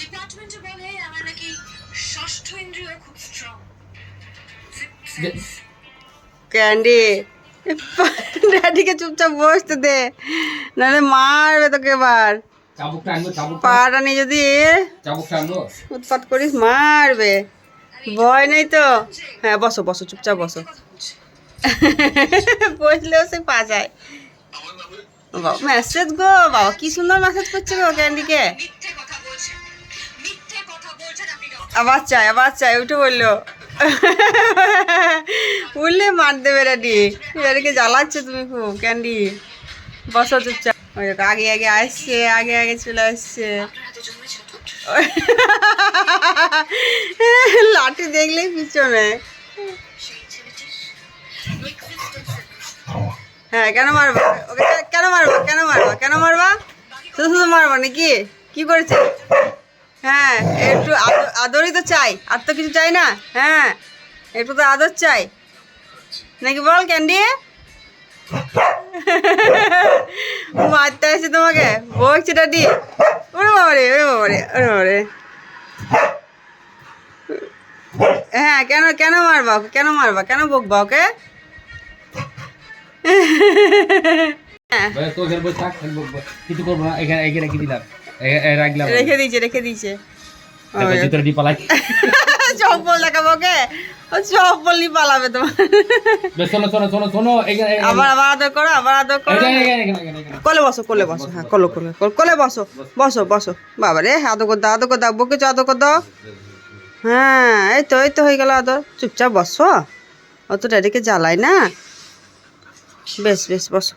ডিপার্টমেন্টে বলে আমার নাকি ষষ্ঠ ইন্দ্রিয় খুব স্ট্রং ক্যান্ডি ড্যাডিকে চুপচাপ বসতে দে নাহলে মারবে তোকে এবার। পাটা নিয়ে যদি উৎপাত করিস মারবে। ভয় নেই তো? হ্যাঁ বসো বসো চুপচাপ বসো। বসলেও সে পা যায় মেসেজ গো বাবা কি সুন্দর মেসেজ করছে গো ক্যান্ডিকে। আবার চাই আবার চাই, উঠে বলল। উঠলে মার দেবে রেডি রেডিকে জ্বালাচ্ছে তুমি খুব, ক্যান্ডি। বসো চুপচাপ আগে আগে আসছে, আগে আগে চলে আসছে। লাঠি দেখলেই পিছনে। হ্যাঁ কেন মারবা? ওকে, কেন মারবা? কেন মারবা? কেন মারবা? শুধু শুধু মারবা নাকি? কি করেছে? হ্যাঁ একটু আদর- আদরই তো চাই, আর তো কিছু চাই না হ্যাঁ একটু তো আদর চাই। নাকি বল, ক্যান্ডি? মারতে আসছে তোমাকে, বকছে ডাডি ওরে বাবারে ওরে বাবারে ওরে বাবারে। হ্যাঁ কেন কেন মারবা ওকে, কেন মারবা, কেন বকবা ওকে? হ্যাঁ কিছু করব না, এখানে এখানে রেখে দিলাম? রেখে দিয়েছে রেখে দিয়েছে। চপ্পল দেখাবো ওকে? পালাবে তোমার। শোনো শোনো শোনো শোনো এখানে এখানে- আবার আবার আদর করো আবার আদর করো। কোলে বসো কোলে বসো হ্যাঁ কোলে কোলে কোলে- কোলে বসো বসো বসো। বাবা রে আদর কর দাও আদর কর দাও বকেছো আদর কর দাও। হ্যাঁ এই তো এই তো হয়ে গেল আদর। চুপচাপ বসো। অত ড্যাডিকে জ্বালাই না। বেশ বেশ বসো।